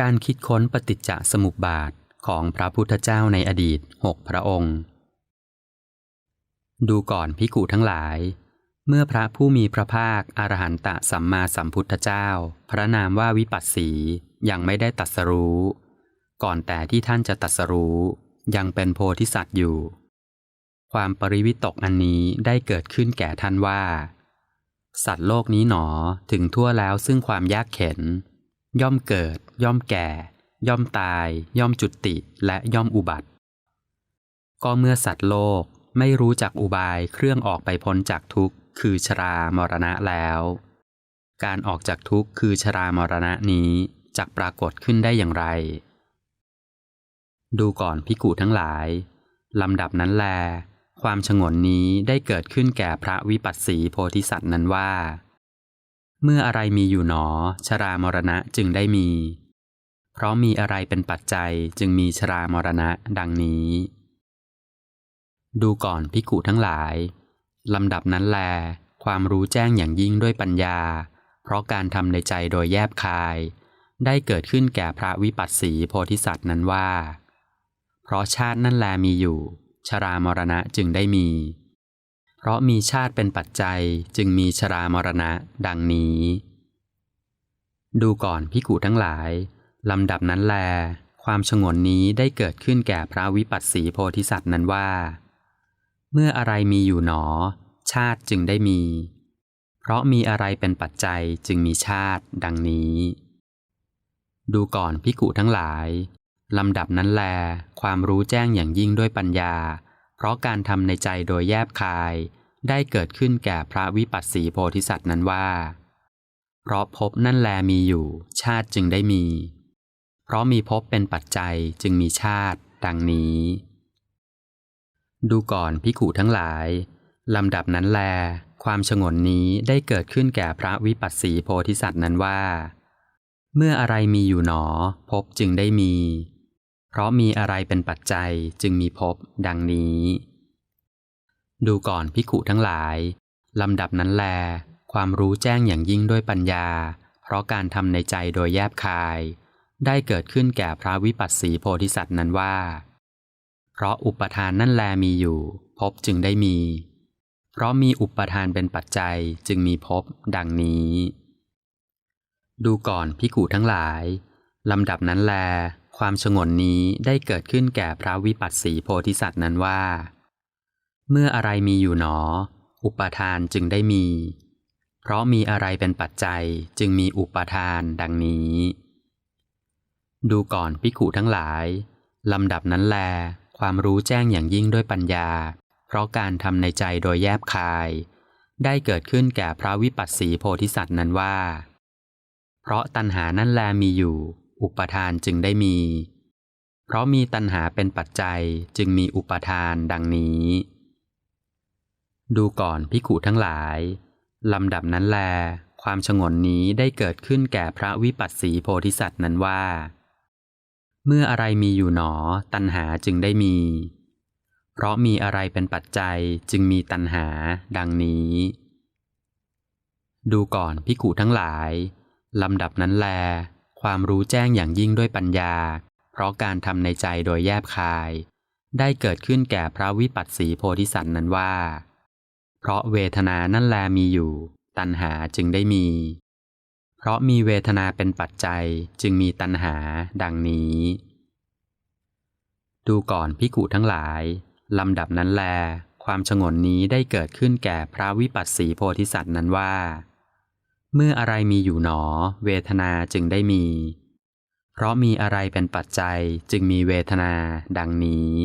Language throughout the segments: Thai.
การคิดค้นปฏิจจสมุปบาทของพระพุทธเจ้าในอดีตหกพระองค์ ดูก่อนพิกุทั้งหลาย เมื่อพระผู้มีพระภาคอรหันตะสัมมาสัมพุทธเจ้า พระนามว่าวิปัสสียังไม่ได้ตัดสรู้ ก่อนแต่ที่ท่านจะตัดสรู้ ยังเป็นโพธิสัตว์อยู่ ความปริวิตกอันนี้ได้เกิดขึ้นแก่ท่านว่า สัตว์โลกนี้หนอถึงทั่วแล้วซึ่งความยากเข็น ย่อมเกิด ย่อมแก่ ย่อมตาย ย่อมจุติและย่อมอุบัติ ก็เมื่อสัตว์โลกไม่รู้จักอุบายเครื่องออกไปพ้นจากทุกข์ คือชรามรณะแล้ว การออกจากทุกข์คือชรามรณะนี้จักปรากฏขึ้นได้อย่างไร ดูก่อนพิกูทั้งหลายลำดับนั้นแล ความฉงนนี้ได้เกิดขึ้นแก่พระวิปัสสีโพธิสัตว์นั้นว่า เมื่ออะไรมีอยู่หนอ ชรามรณะจึงได้มี เพราะมีอะไรเป็นปัจจัยจึงมีชรามรณะดังนี้ ดูก่อนพิกุทั้งหลายลำดับนั้นแล ความรู้แจ้งอย่างยิ่งด้วยปัญญา เพราะการทำในใจโดยแยบคาย ได้เกิดขึ้นแก่พระวิปัสสีโพธิสัตว์นั้นว่า เพราะชาตินั่นแลมีอยู่ ชรามรณะจึงได้มี เพราะมีชาติเป็นปัจจัยจึงมีชรามรณะดังนี้ ดูก่อนพิกุทั้งหลาย ลำดับนั้นแล ความฉงนนี้ได้เกิดขึ้นแก่พระวิปัสสีโพธิสัตว์นั้นว่า เมื่ออะไรมีอยู่หนอ ชาติจึงได้มี เพราะมีอะไรเป็นปัจจัยจึงมีชาติดังนี้ ดูก่อนพิกุทั้งหลายลำดับนั้นแล ความรู้แจ้งอย่างยิ่งด้วยปัญญา เพราะการทำในใจโดยแยบคาย ได้เกิดขึ้นแก่พระวิปัสสีโพธิสัตว์นั้นว่า เพราะภพนั่นแลมีอยู่ ชาติจึงได้มี เพราะมีภพเป็นปัจจัยจึงมีชาติ ดังนี้ ดูก่อนพิขุทั้งหลาย ลำดับนั้นแล ความฉงนนี้ได้เกิดขึ้นแก่พระวิปัสสีโพธิสัตว์นั้นว่า เมื่ออะไรมีอยู่หนอภพจึงได้มี เพราะมีอะไรเป็นปัจจัยจึงมีภพดังนี้ ดูก่อนพิขุทั้งหลายลำดับนั้นแล ความรู้แจ้งอย่างยิ่งด้วยปัญญา เพราะการทำในใจโดยแยบคาย ได้เกิดขึ้นแก่พระวิปัสสีโพธิสัตว์นั้นว่า เพราะอุปทานนั่นแลมีอยู่ภพจึงได้มี เพราะมีอุปทานเป็นปัจจัยจึงมีภพดังนี้ ดูก่อนพิกูทั้งหลายลำดับนั้นแล ความฉงนนี้ได้เกิดขึ้นแก่พระวิปัสสีโพธิสัตว์นั้นว่า เมื่ออะไรมีอยู่หนอ อุปทานจึงได้มี เพราะมีอะไรเป็นปัจจัยจึงมีอุปทานดังนี้ ดูก่อนพิกุทั้งหลายลำดับนั้นแล ความรู้แจ้งอย่างยิ่งด้วยปัญญา เพราะการทำในใจโดยแยบคาย ได้เกิดขึ้นแก่พระวิปัสสีโพธิสัตว์นั้นว่า เพราะตัณหานั่นแลมีอยู่ อุปทานจึงได้มี เพราะมีตัณหาเป็นปัจจัยจึงมีอุปทานดังนี้ ดูก่อนพิกุทั้งหลายลำดับนั้นแล ความฉงนนี้ได้เกิดขึ้นแก่พระวิปัสสีโพธิสัตว์นั้นว่า เมื่ออะไรมีอยู่หนอ ตัณหาจึงได้มี เพราะมีอะไรเป็นปัจจัยจึงมีตัณหา ดังนี้ ดูก่อนพิกุทั้งหลายลำดับนั้นแล ความรู้แจ้งอย่างยิ่งด้วยปัญญา เพราะการทำในใจโดยแยบคาย ได้เกิดขึ้นแก่พระวิปัสสีโพธิสัตว์นั้นว่า เพราะเวทนานั่นแลมีอยู่ ตัณหาจึงได้มี เพราะมีเวทนาเป็นปัจจัยจึงมีตัณหาดังนี้ ดูก่อนพิกุทั้งหลายลำดับนั้นแล ความฉงนนี้ได้เกิดขึ้นแก่พระวิปัสสีโพธิสัตว์นั้นว่า เมื่ออะไรมีอยู่หนอ เวทนาจึงได้มี เพราะมีอะไรเป็นปัจจัยจึงมีเวทนาดังนี้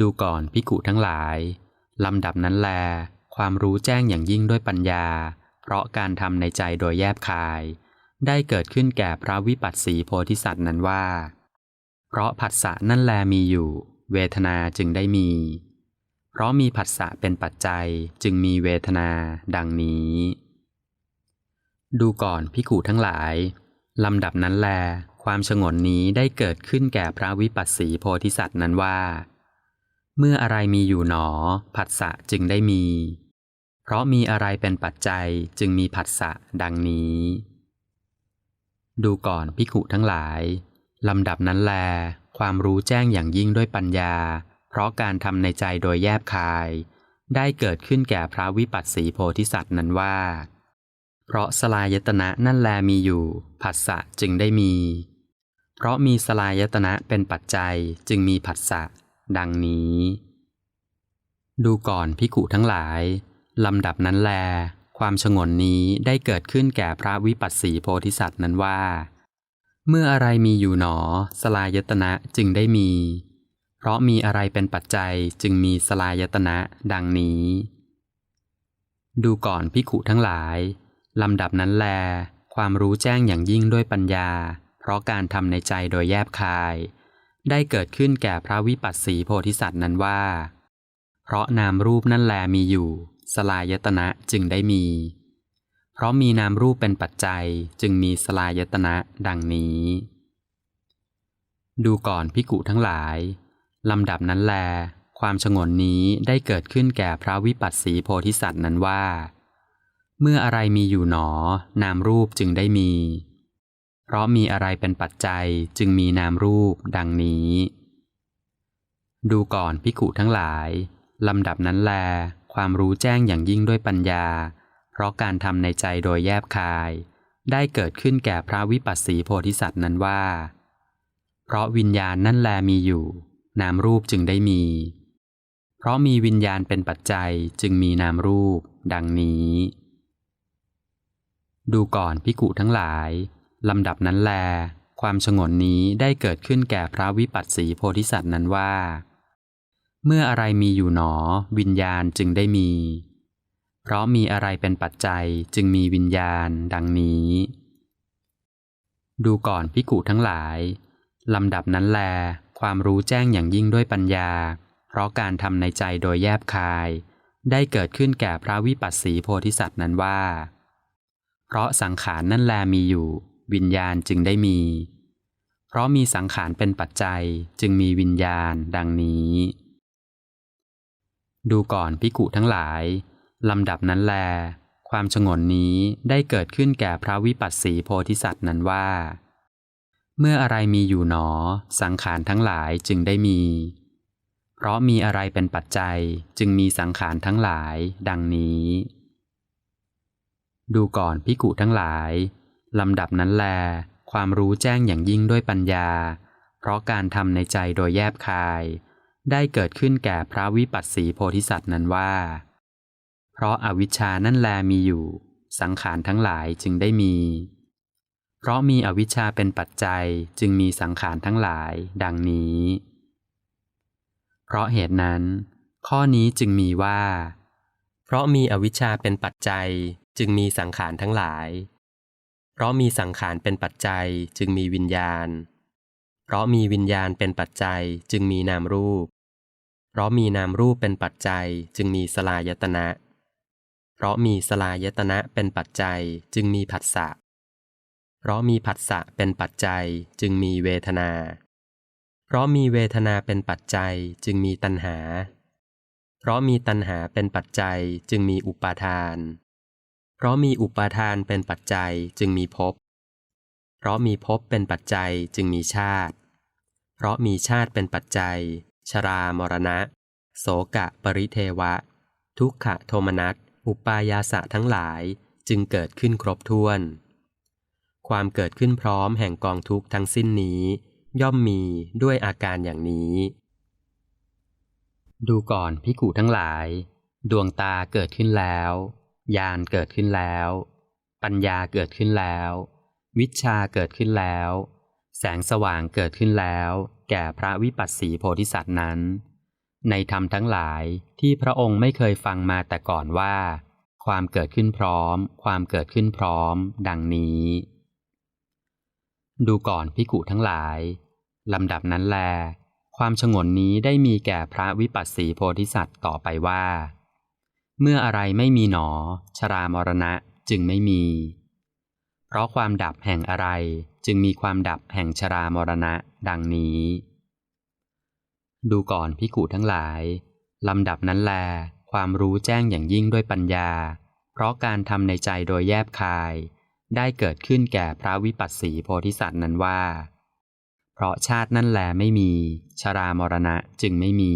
ดูก่อนพิกุทั้งหลาย ลำดับนั้นแล ความรู้แจ้งอย่างยิ่งด้วยปัญญา เพราะการทำในใจโดยแยบคาย ได้เกิดขึ้นแก่พระวิปัสสีโพธิสัตว์นั้นว่า เพราะผัสสะนั่นแลมีอยู่ เวทนาจึงได้มี เพราะมีผัสสะเป็นปัจจัยจึงมีเวทนาดังนี้ ดูก่อนพิกูทั้งหลาย ลำดับนั้นแล ความฉงนนี้ได้เกิดขึ้นแก่พระวิปัสสีโพธิสัตว์นั้นว่า เมื่ออะไรมีอยู่หนอ ผัสสะจึงได้มี เพราะมีอะไรเป็นปัจจัยจึงมีผัสสะดังนี้ ดูก่อนพิขุทั้งหลาย ลำดับนั้นแล ความรู้แจ้งอย่างยิ่งด้วยปัญญา เพราะการทำในใจโดยแยบคาย ได้เกิดขึ้นแก่พระวิปัสสีโพธิสัตว์นั้นว่า เพราะสลายตนะนั่นแลมีอยู่ ผัสสะจึงได้มี เพราะมีสลายตนะเป็นปัจจัยจึงมีผัสสะ ดังนี้ ดูก่อนพิขุทั้งหลาย ลำดับนั้นแล ความฉงนนี้ได้เกิดขึ้นแก่พระวิปัสสีโพธิสัตว์นั้นว่า เมื่ออะไรมีอยู่หนอ สลายตนะจึงได้มี เพราะมีอะไรเป็นปัจจัยจึงมีสลายตนะ ดังนี้ ดูก่อนพิขุทั้งหลาย ลำดับนั้นแล ความรู้แจ้งอย่างยิ่งด้วยปัญญา เพราะการทำในใจโดยแยบคาย ได้เกิดขึ้นแก่พระวิปัสสีโพธิสัตว์นั้นว่า เพราะนามรูปนั่นแลมีอยู่ สลายตนะจึงได้มี เพราะมีนามรูปเป็นปัจจัยจึงมีสลายตนะดังนี้ ดูก่อนพิกุทั้งหลาย ลำดับนั้นแล ความฉงนนี้ได้เกิดขึ้นแก่พระวิปัสสีโพธิสัตว์นั้นว่า เมื่ออะไรมีอยู่หนอ นามรูปจึงได้มี เพราะมีอะไรเป็นปัจจัยจึงมีนามรูปดังนี้ ดูก่อนพิกุทั้งหลาย ลำดับนั้นแล ความรู้แจ้งอย่างยิ่งด้วยปัญญา เพราะการทำในใจโดยแยบคาย ได้เกิดขึ้นแก่พระวิปัสสีโพธิสัตว์นั้นว่า เพราะวิญญาณนั่นแลมีอยู่ นามรูปจึงได้มี เพราะมีวิญญาณเป็นปัจจัยจึงมีนามรูป ดังนี้ ดูก่อนพิกุทั้งหลาย ลำดับนั้นแล ความฉงนนี้ได้เกิดขึ้นแก่พระวิปัสสีโพธิสัตว์นั้นว่า เมื่ออะไรมีอยู่หนอ วิญญาณจึงได้มี เพราะมีอะไรเป็นปัจจัยจึงมีวิญญาณดังนี้ ดูก่อนพิกุทั้งหลาย ลำดับนั้นแล ความรู้แจ้งอย่างยิ่งด้วยปัญญา เพราะการทำในใจโดยแยบคาย ได้เกิดขึ้นแก่พระวิปัสสีโพธิสัตว์นั้นว่า เพราะสังขารนั่นแลมีอยู่ วิญญาณจึงได้มี เพราะมีสังขารเป็นปัจจัยจึงมีวิญญาณดังนี้ ดูก่อนพิกุทั้งหลายลำดับนั้นแล ความฉงนนี้ได้เกิดขึ้นแก่พระวิปัสสีโพธิสัตว์นั้นว่า เมื่ออะไรมีอยู่หนอ สังขารทั้งหลายจึงได้มี เพราะมีอะไรเป็นปัจจัยจึงมีสังขารทั้งหลาย ดังนี้ ดูก่อนพิกุทั้งหลายลำดับนั้นแล ความรู้แจ้งอย่างยิ่งด้วยปัญญา เพราะการทำในใจโดยแยบคาย ได้เกิดขึ้นแก่พระวิปัสสีโพธิสัตว์นั้นว่า เพราะอาวิชชานั่นแลมีอยู่ สังขารทั้งหลายจึงได้มี เพราะมีอวิชชาเป็นปัจจัยจึงมีสังขารทั้งหลาย ดังนี้ เพราะเหตุนั้น ข้อนี้จึงมีว่า เพราะมีอวิชชาเป็นปัจจัย จึงมีสังขารทั้งหลาย เพราะมีสังขารเป็นปัจจัยจึงมีวิญญาณ เพราะมีวิญญาณเป็นปัจจัยจึงมีนามรูป เพราะมีนามรูปเป็นปัจจัยจึงมีสลายตนะ เพราะมีสลายตนะเป็นปัจจัยจึงมีผัสสะ เพราะมีผัสสะเป็นปัจจัยจึงมีเวทนา เพราะมีเวทนาเป็นปัจจัยจึงมีตัณหา เพราะมีตัณหาเป็นปัจจัยจึงมีอุปาทานเพราะมีอุปาทานเป็นปัจจัยจึงมีภพ เพราะมีภพเป็นปัจจัยจึงมีชาติ เพราะมีชาติเป็นปัจจัย ชรามรณะ โสกะปริเทวะ ทุกขโทมนัส อุปายาสะทั้งหลายจึงเกิดขึ้นครบถ้วน ความเกิดขึ้นพร้อมแห่งกองทุกข์ทั้งสิ้นนี้ ย่อมมีด้วยอาการอย่างนี้ ดูก่อนพิกุทั้งหลาย ดวงตาเกิดขึ้นแล้ว ญาณเกิดขึ้นแล้ว ปัญญาเกิดขึ้นแล้ว วิชาเกิดขึ้นแล้ว แสงสว่างเกิดขึ้นแล้ว แก่พระวิปัสสีโพธิสัตว์นั้น ในธรรมทั้งหลายที่พระองค์ไม่เคยฟังมาแต่ก่อนว่า ความเกิดขึ้นพร้อม ความเกิดขึ้นพร้อม ดังนี้ ดูก่อนพิกุทั้งหลายลำดับนั้นแล ความฉงนนี้ได้มีแก่พระวิปัสสีโพธิสัตว์ต่อไปว่า เมื่ออะไรไม่มีหนอ ชรามรณะจึงไม่มี เพราะความดับแห่งอะไรจึงมีความดับแห่งชรามรณะดังนี้ ดูก่อนพิกุทั้งหลายลำดับนั้นแล ความรู้แจ้งอย่างยิ่งด้วยปัญญา เพราะการทำในใจโดยแยบคาย ได้เกิดขึ้นแก่พระวิปัสสีโพธิสัตว์นั้นว่า เพราะชาตินั่นแลไม่มี ชรามรณะจึงไม่มี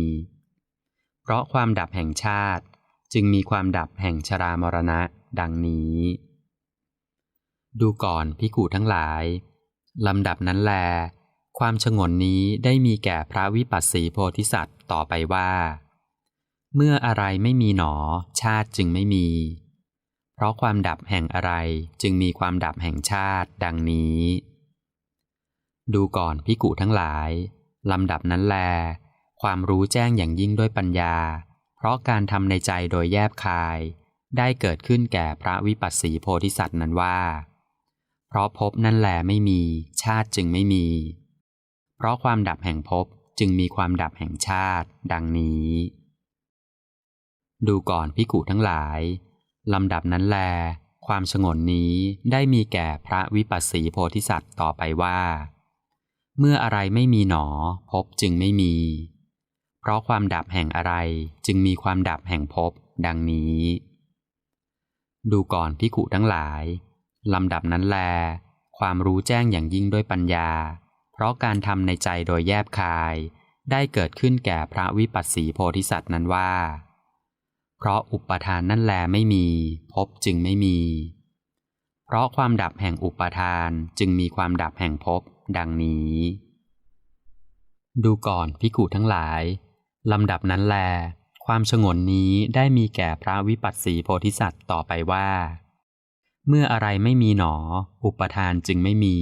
เพราะความดับแห่งชาติ จึงมีความดับแห่งชรามรณะดังนี้ ดูก่อนพิกูทั้งหลาย ลำดับนั้นแล ความชงนนี้ได้มีแก่พระวิปัสสีโพธิสัตว์ต่อไปว่า เมื่ออะไรไม่มีหนอ ชาติจึงไม่มี เพราะความดับแห่งอะไรจึงมีความดับแห่งชาติดังนี้ ดูก่อนพิกุทั้งหลาย ลำดับนั้นแล ความรู้แจ้งอย่างยิ่งด้วยปัญญา เพราะการทำในใจโดยแยบคาย ได้เกิดขึ้นแก่พระวิปัสสีโพธิสัตว์นั้นว่า เพราะภพนั่นแหลไม่มี ชาติจึงไม่มี เพราะความดับแห่งภพจึงมีความดับแห่งชาติ ดังนี้ ดูก่อนพิกุทั้งหลายลำดับนั้นแล ความสงนนี้ได้มีแก่พระวิปัสสีโพธิสัตว์ต่อไปว่า เมื่ออะไรไม่มีหนอภพจึงไม่มี เพราะความดับแห่งอะไรจึงมีความดับแห่งภพดังนี้ ดูก่อนพิกุทั้งหลาย ลำดับนั้นแล ความรู้แจ้งอย่างยิ่งด้วยปัญญา เพราะการทำในใจโดยแยบคาย ได้เกิดขึ้นแก่พระวิปัสสีโพธิสัตว์นั้นว่า เพราะอุปทานนั่นแลไม่มีพบจึงไม่มี เพราะความดับแห่งอุปทานจึงมีความดับแห่งภพดังนี้ ดูก่อนพิกุทั้งหลาย ลำดับนั้นแล ความชงนนี้ได้มีแก่พระวิปัสสีโพธิสัตว์ต่อไปว่า เมื่ออะไรไม่มีหนอ อุปทานจึงไม่มี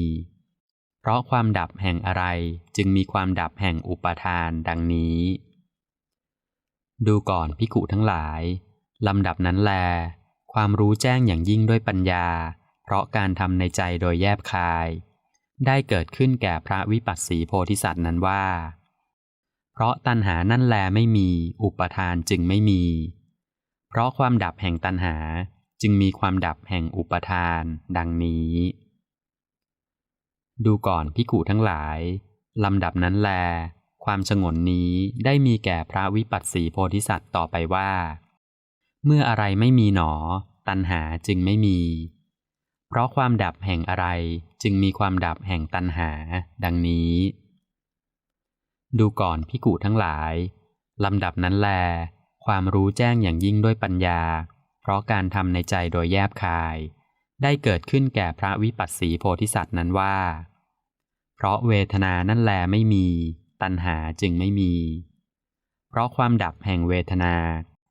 เพราะความดับแห่งอะไรจึงมีความดับแห่งอุปทานดังนี้ ดูก่อนพิกุทั้งหลาย ลำดับนั้นแล ความรู้แจ้งอย่างยิ่งด้วยปัญญา เพราะการทำในใจโดยแยบคาย ได้เกิดขึ้นแก่พระวิปัสสีโพธิสัตว์นั้นว่า เพราะตัณหานั่นแลไม่มี อุปทานจึงไม่มี เพราะความดับแห่งตัณหาจึงมีความดับแห่งอุปทาน ดังนี้ ดูก่อนพิกูทั้งหลาย ลำดับนั้นแล ความสงนนี้ได้มีแก่พระวิปัสสีโพธิสัตว์ต่อไปว่า เมื่ออะไรไม่มีหนอ ตัณหาจึงไม่มี เพราะความดับแห่งอะไรจึงมีความดับแห่งตัณหา ดังนี้ ดูก่อนพิกูทั้งหลาย ลำดับนั้นแล ความรู้แจ้งอย่างยิ่งด้วยปัญญา เพราะการทำในใจโดยแยบคาย ได้เกิดขึ้นแก่พระวิปัสสีโพธิสัตว์นั้นว่า เพราะเวทนานั่นแลไม่มี ตัณหาจึงไม่มี เพราะความดับแห่งเวทนา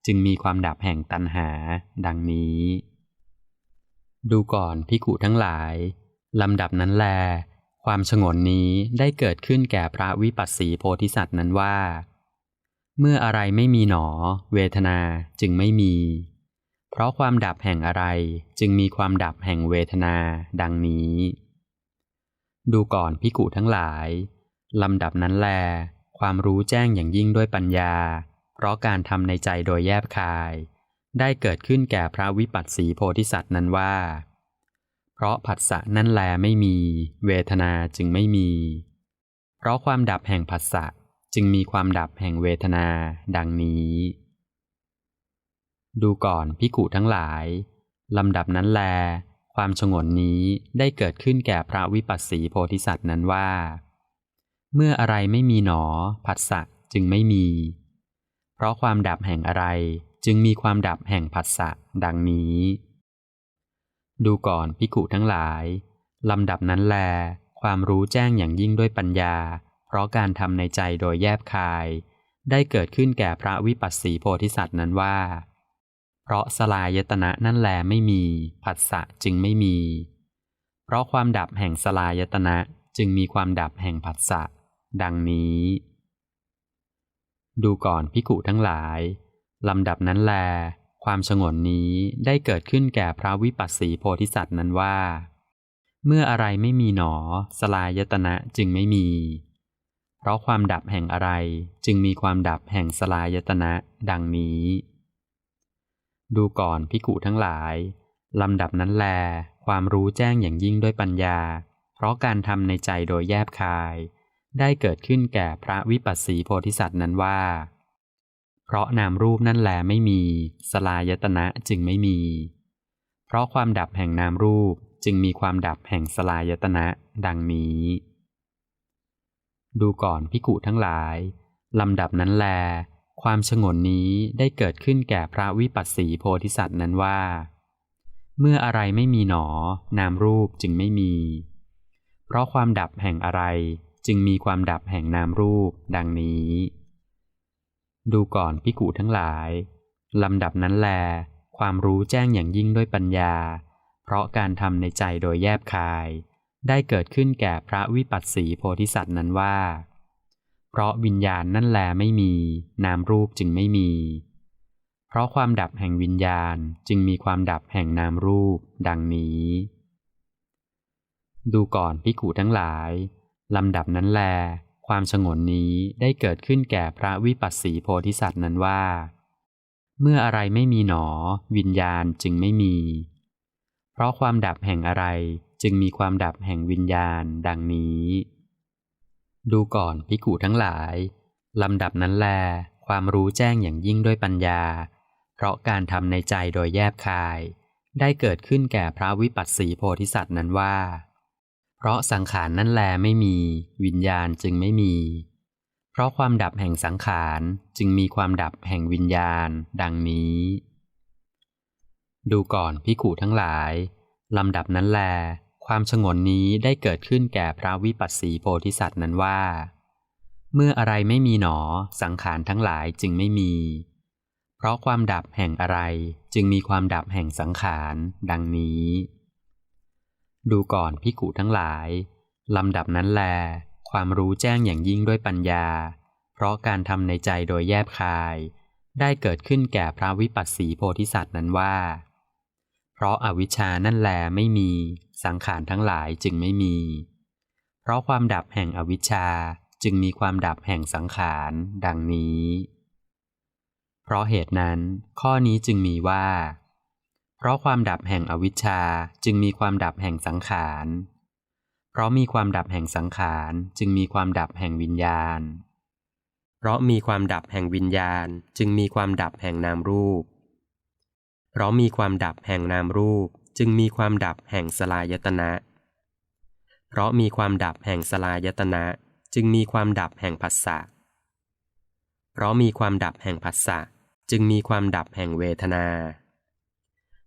จึงมีความดับแห่งตัณหา ดังนี้ ดูก่อนพิกุทั้งหลาย ลำดับนั้นแล ความฉงนนี้ได้เกิดขึ้นแก่พระวิปัสสีโพธิสัตว์นั้นว่า เมื่ออะไรไม่มีหนอ เวทนาจึงไม่มี เพราะความดับแห่งอะไรจึงมีความดับแห่งเวทนาดังนี้ ดูก่อนพิกุทั้งหลายลำดับนั้นแล ความรู้แจ้งอย่างยิ่งด้วยปัญญา เพราะการทำในใจโดยแยบคาย ได้เกิดขึ้นแก่พระวิปัสสีโพธิสัตว์นั้นว่า ราะผัสสะนั่นแลไม่มี เวทนาจึงไม่มี เพราะความดับแห่งผัสสะจึงมีความดับแห่งเวทนา ดังนี้ ดูก่อนพิกุทั้งหลาย ลำดับนั้นแล ความชงนนี้ได้เกิดขึ้นแก่พระวิปัสสีโพธิสัตว์นั้นว่า เมื่ออะไรไม่มีหนอ ผัสสะจึงไม่มี เพราะความดับแห่งอะไรจึงมีความดับแห่งผัสสะดังนี้ ดูก่อนพิกุทั้งหลายลำดับนั้นแล ความรู้แจ้งอย่างยิ่งด้วยปัญญา เพราะการทำในใจโดยแยบคาย ได้เกิดขึ้นแก่พระวิปัสสีโพธิสัตว์นั้นว่า เพราะสลายตนะนั่นแลไม่มีผัสสะจึงไม่มี เพราะความดับแห่งสลายตนะจึงมีความดับแห่งผัสสะดังนี้ ดูก่อนพิกุทั้งหลายลำดับนั้นแล ความสงนนี้ได้เกิดขึ้นแก่พระวิปัสสีโพธิสัตว์นั้นว่า เมื่ออะไรไม่มีหนอ สลายตนะจึงไม่มี เพราะความดับแห่งอะไรจึงมีความดับแห่งสลายตนะดังนี้ ดูก่อนพิกุทั้งหลายลำดับนั้นแล ความรู้แจ้งอย่างยิ่งด้วยปัญญา เพราะการทำในใจโดยแยบคาย ได้เกิดขึ้นแก่พระวิปัสสีโพธิสัตว์นั้นว่า ราะนามรูปนั่นแลไม่มี สลายตนะจึงไม่มี เพราะความดับแห่งนามรูปจึงมีความดับแห่งสลายตนะดังนี้ ดูก่อนพิกุทั้งหลาย ลำดับนั้นแล ความฉงนนี้ได้เกิดขึ้นแก่พระวิปัสสีโพธิสัตว์นั้นว่า เมื่ออะไรไม่มีหนอ นามรูปจึงไม่มี เพราะความดับแห่งอะไรจึงมีความดับแห่งนามรูปดังนี้ ดูก่อนพิกุทั้งหลาย ลำดับนั้นแล ความรู้แจ้งอย่างยิ่งด้วยปัญญา เพราะการทำในใจโดยแยบคาย ได้เกิดขึ้นแก่พระวิปัสสีโพธิสัตว์นั้นว่า เพราะวิญญาณนั่นแลไม่มี นามรูปจึงไม่มี เพราะความดับแห่งวิญญาณจึงมีความดับแห่งนามรูป ดังนี้ ดูก่อนพิกุทั้งหลาย ลำดับนั้นแล ความฉงนนี้ได้เกิดขึ้นแก่พระวิปัสสีโพธิสัตว์นั้นว่า เมื่ออะไรไม่มีหนอ วิญญาณจึงไม่มี เพราะความดับแห่งอะไรจึงมีความดับแห่งวิญญาณดังนี้ ดูก่อนพิกุทั้งหลายลำดับนั้นแล ความรู้แจ้งอย่างยิ่งด้วยปัญญา เพราะการทำในใจโดยแยบคาย ได้เกิดขึ้นแก่พระวิปัสสีโพธิสัตว์นั้นว่า เพราะสังขารนั่นแลไม่มี วิญญาณจึงไม่มี เพราะความดับแห่งสังขารจึงมีความดับแห่งวิญญาณ ดังนี้ ดูก่อนพิกุทั้งหลายลำดับนั้นแล ความฉงนนี้ได้เกิดขึ้นแก่พระวิปัสสีโพธิสัตว์นั้นว่า เมื่ออะไรไม่มีหนอ สังขารทั้งหลายจึงไม่มี เพราะความดับแห่งอะไรจึงมีความดับแห่งสังขาร ดังนี้ ดูก่อนพิกุทั้งหลาย ลำดับนั้นแล ความรู้แจ้งอย่างยิ่งด้วยปัญญา เพราะการทำในใจโดยแยบคาย ได้เกิดขึ้นแก่พระวิปัสสีโพธิสัตว์นั้นว่า เพราะอาวิชชานั่นแลไม่มี สังขารทั้งหลายจึงไม่มี เพราะความดับแห่งอวิชชาจึงมีความดับแห่งสังขารดังนี้ เพราะเหตุนั้น ข้อนี้จึงมีว่า เพราะความดับแห่งอวิชชาจึงมีความดับแห่งสังขาร เพราะมีความดับแห่งสังขารจึงมีความดับแห่งวิญญาณ เพราะมีความดับแห่งวิญญาณจึงมีความดับแห่งนามรูป เพราะมีความดับแห่งนามรูปจึงมีความดับแห่งสลายตนะ เพราะมีความดับแห่งสลายตนะจึงมีความดับแห่งผัสสะ เพราะมีความดับแห่งผัสสะจึงมีความดับแห่งเวทนา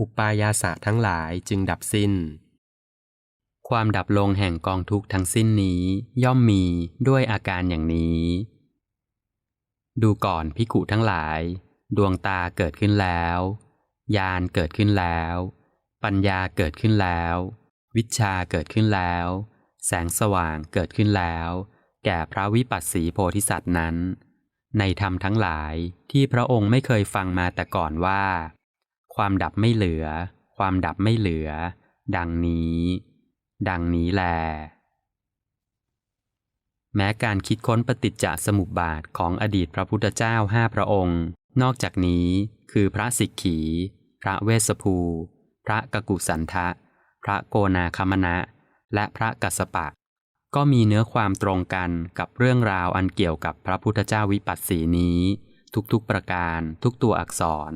อุปายาสะทั้งหลายจึงดับสิ้น ความดับลงแห่งกองทุกทั้งสิ้นนี้ย่อมมีด้วยอาการอย่างนี้ ดูก่อนพิกุทั้งหลาย ดวงตาเกิดขึ้นแล้ว ญาณเกิดขึ้นแล้ว ปัญญาเกิดขึ้นแล้ว วิชาเกิดขึ้นแล้ว แสงสว่างเกิดขึ้นแล้ว แก่พระวิปัสสีโพธิสัตว์นั้นในธรรมทั้งหลายที่พระองค์ไม่เคยฟังมาแต่ก่อนว่า ความดับไม่เหลือ ความดับไม่เหลือ ดังนี้ ดังนี้แล แม้การคิดค้นปฏิจจสมุปบาทของอดีตพระพุทธเจ้าห้าพระองค์ นอกจากนี้คือพระสิกขี พระเวสสภู พระกกุสันทะ พระโกนาคมณะ และพระกัสสปะ ก็มีเนื้อความตรงกันกับเรื่องราวอันเกี่ยวกับพระพุทธเจ้าวิปัสสีนี้ ทุกๆประการทุกตัวอักษร